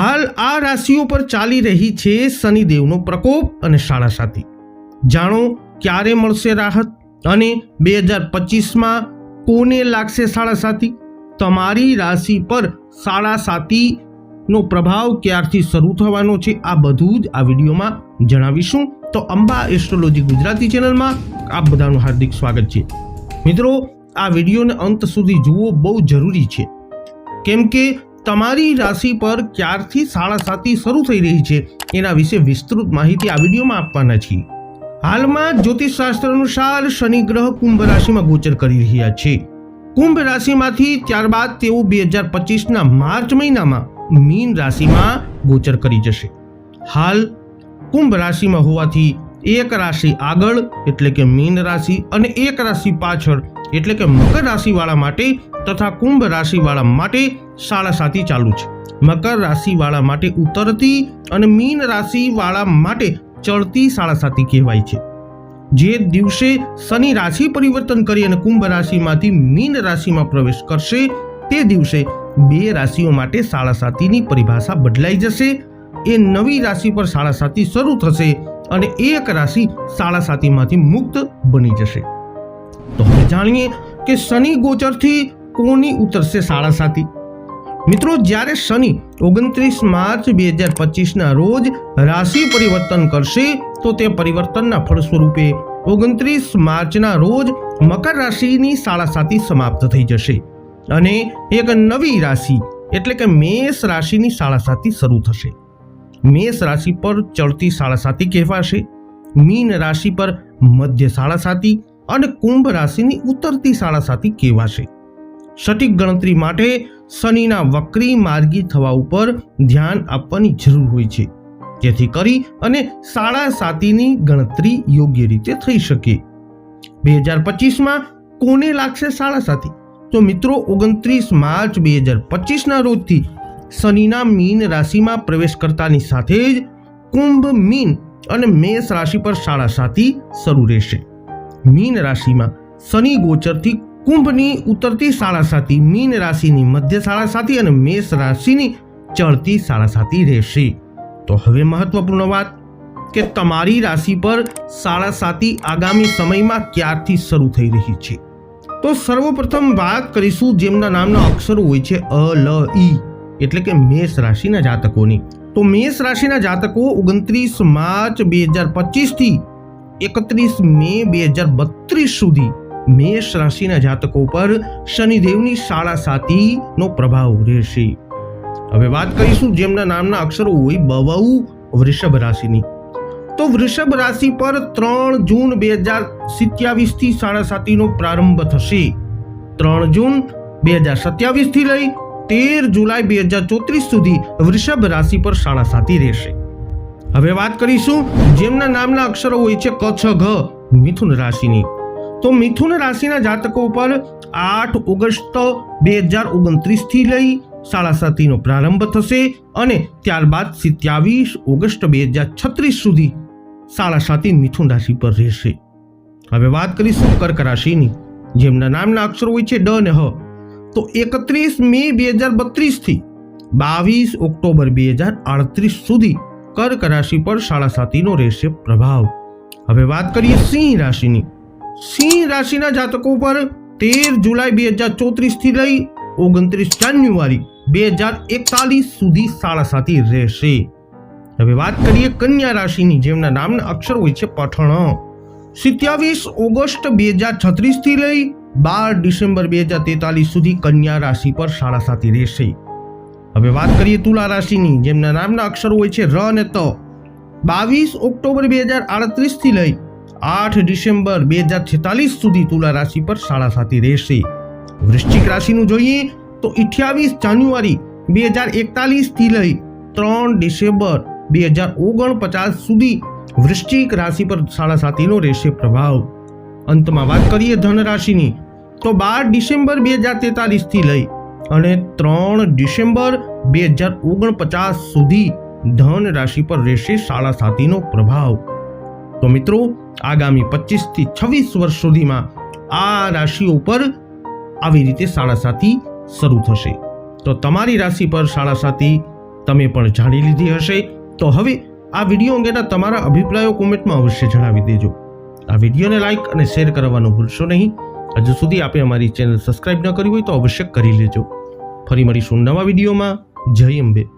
હાલ આ રાશિઓ પર ચાલી રહી છે શનિદેવનો પ્રકોપ અને શાળા સાતી જાણો ક્યારે મળશે રાહત અને બે હજાર પચીસમાં કોને લાગશે સાડા સાતી તમારી રાશિ પર શાળા સાતીનો પ્રભાવ ક્યારથી શરૂ થવાનો છે આ બધું જ આ વિડીયોમાં જણાવીશું. તો અંબા એસ્ટ્રોલોજી ગુજરાતી ચેનલમાં આપ બધાનું હાર્દિક સ્વાગત છે. મિત્રો, આ વિડીયોને અંત સુધી જુઓ, બહુ જરૂરી છે. કેમ કે તમારી રાશિ પર ક્યારથી સાડા સાતી શરૂ થઈ રહી છે એના વિશે વિસ્તૃત માહિતી આ વિડીયોમાં આપવાના છીએ. હાલમાં જ્યોતિષ શાસ્ત્ર અનુસાર શનિ ગ્રહ કુંભ રાશિમાં ગોચર કરી રહ્યા છે. કુંભ રાશિમાંથી ત્યારબાદ તેઓ બે હજાર પચીસના માર્ચ મહિનામાં મીન રાશિમાં ગોચર કરી જશે. હાલ કુંભ રાશિમાં હોવાથી એક રાશિ આગળ એટલે કે મીન રાશિ અને એક રાશિ પાછળ એટલે કે મકર રાશિવાળા માટે તથા કુંભ રાશિવાળા માટે સાડા સાતી ચાલુ છે. મકર રાશિવાળા માટે ઉતરતી અને મીન રાશિવાળા માટે ચડતી સાડા સાતી કહેવાય છે. જે દિવસે શનિ રાશિ પરિવર્તન કરી અને કુંભ રાશિમાંથી મીન રાશિમાં પ્રવેશ કરશે, તે દિવસે બે રાશિઓ માટે સાડા સાતીની પરિભાષા બદલાઈ જશે. એ નવી રાશિ પર સાડા સાતી શરૂ થશે અને એક રાશિ સાડા સાતીમાંથી મુક્ત બની જશે. તો હવે જાણીએ કે શનિ ગોચરથી કોની ઉતરશે સાડા સાતી? મિત્રો, જ્યારે શનિ ઓગણત્રીસ માર્ચ બે હજાર પચીસના રોજ રાશિ પરિવર્તન કરશે, તો તે પરિવર્તનના ફળ સ્વરૂપે ઓગણત્રીસ માર્ચના રોજ મકર રાશિની સાડા સાતી સમાપ્ત થઈ જશે. અને એક નવી રાશિ, એટલે કે મેષ રાશિની સાડા સાતી શરૂ થશે. મેષ રાશિ પર ચડતી સાડા સાતી કહેવાશે. મીન રાશિ પર મધ્ય સાડા સાતી અને કુંભ રાશિની ઉતરતી સાડા સાતી કહેવાશે. સટીક ગણતરી માટે શનિના વક્રી માર્ગી થવા ઉપર ધ્યાન આપવાની જરૂર હોય છે. જેથી કરી અને સાડા સાતીની ગણતરી યોગ્ય રીતે થઈ શકે. બે હજાર પચીસમાં કોને લાગશે સાડા સાતી? તો મિત્રો, ઓગણત્રીસ માર્ચ બે હજાર પચીસના રોજથી શનિના મીન રાશિમાં પ્રવેશ કરતાની સાથે જ કુંભ મીન અને મેષ રાશિ પર સાડા સાતી શરૂ રહેશે. મીન રાશિમાં શનિ ગોચરથી કુંભની ઉતરતી સાડા સાતી મીન રાશિની મધ્ય સાડા સાતી અને મેષ રાશિની ચડતી સાડા સાતી રહેશે. તો હવે મહત્વપૂર્ણ વાત કે તમારી રાશિ પર સાડા સાતી આગામી સમયમાં ક્યારથી શરૂ થઈ રહી છે? તો સર્વપ્રથમ વાત કરીશું જેમના નામના અક્ષરો હોય છે અ, લ, ઈ. એટલે કે મેષ રાશિના જાતકોની. તો મેષ રાશિના જાતકો ઓગણત્રીસ માર્ચ બે હજાર પચીસથી એકત્રીસ મે બે હજાર બત્રીસ સુધી મેષ રાશિના જાતકો પર શનિદેવની સાડા સાતીનો પ્રભાવ રહેશે. હવે વાત કરીશું જેમના નામના અક્ષરો હોય બવઉ વૃષભ રાશિની. તો વૃષભ રાશિ પર ત્રણ જૂન બે હજાર સિત્યાવીસથી શાળા સાતીનો પ્રારંભ થશે. ત્રણ જૂન બે હજાર સત્યાવીસથી લઈ તેર જુલાઈ બે હજાર ચોત્રીસ સુધી વૃષભ રાશિ પર સાડા સાતી રહેશે. હવે વાત કરીશું જેમના નામના અક્ષરો હોય છે ક, છ, ઘ, મિથુન રાશિની. તો મિથુન રાશિના જાતકો પર આઠ ઓગસ્ટ બે હજાર ઓગણત્રીસથી લઈ સાડા સાતીનો પ્રારંભ થશે અને ત્યારબાદ સિત્યાવીસ ઓગસ્ટ બે હજાર છત્રીસ સુધી સાડા સાતી મિથુન રાશિ પર રહેશે. હવે વાત કરીશું કર્ક રાશિની. જેમના નામના અક્ષરો હોય છે ડ ને હ. તો એકત્રીસ મે બે હજાર બત્રીસથી બાવીસ ઓક્ટોબર બે હજાર આડત્રીસ સુધી કર્ક રાશિ પર સાડા સાતીનો રહેશે પ્રભાવ. હવે વાત કરીએ સિંહ રાશિની. સિંહ રાશિના જાતકો પર તેર જુલાઈ બે હજાર ચોત્રીસથી લઈ ઓગણત્રીસ જાન્યુઆરી બે હજાર એકતાલીસ સુધી સાડા સાતી રહેશે. હવે વાત કરીએ કન્યા રાશિની, જેમના નામના અક્ષર હોય છે પઠણ. સિત્યાવીસ ઓગસ્ટ બે હજાર છત્રીસથી લઈ બાર ડિસેમ્બર બે હજાર તેતાલીસ સુધી કન્યા રાશિ પર સાડા સાતી રહેશે. હવે વાત કરીએ તુલા રાશિની, જેમના નામના અક્ષરો હોય છે ર અને ત. બાવીસ ઓક્ટોબર બે હજાર આડત્રીસથી લઈ આઠ ડિસેમ્બર બે હજાર છેતાલીસ સુધી તુલા રાશિ પર સાડા સાતી રહેશે. વૃશ્ચિક રાશિનું જોઈએ તો અઠ્યાવીસ જાન્યુઆરી બે હજાર એકતાલીસથી લઈ ત્રણ ડિસેમ્બર બે હજાર ઓગણપચાસ સુધી વૃશ્ચિક રાશિ પર સાડા સાતીનો રહેશે પ્રભાવ. અંતમાં વાત કરીએ ધન રાશિની તો બાર ડિસેમ્બર બે હજાર તેતાલીસથી લઈ અને ત્રણ ડિસેમ્બર બે હજાર ઓગણપચાસ સુધી ધન રાશિ પર રહેશે સાડા સાતીનો પ્રભાવ. તો મિત્રો, આગામી પચીસથી છવ્વીસ વર્ષ સુધીમાં આ રાશિઓ પર આવી રીતે સાડા સાતી શરૂ થશે. તો તમારી રાશિ પર સાડા સાતી તમે પણ જાણી લીધી હશે. તો હવે આ વીડિયો અંગેના તમારા અભિપ્રાયો કોમેન્ટમાં અવશ્ય જણાવી દેજો. આ વિડીયોને લાઇક અને શેર કરવાનું ભૂલશો નહીં. હજુ સુધી આપે અમારી ચેનલ સબસ્ક્રાઈબ ન કરી હોય તો અવશ્ય કરી લેજો. ફરી મળીશું નવા વિડીયોમાં. જય અંબે.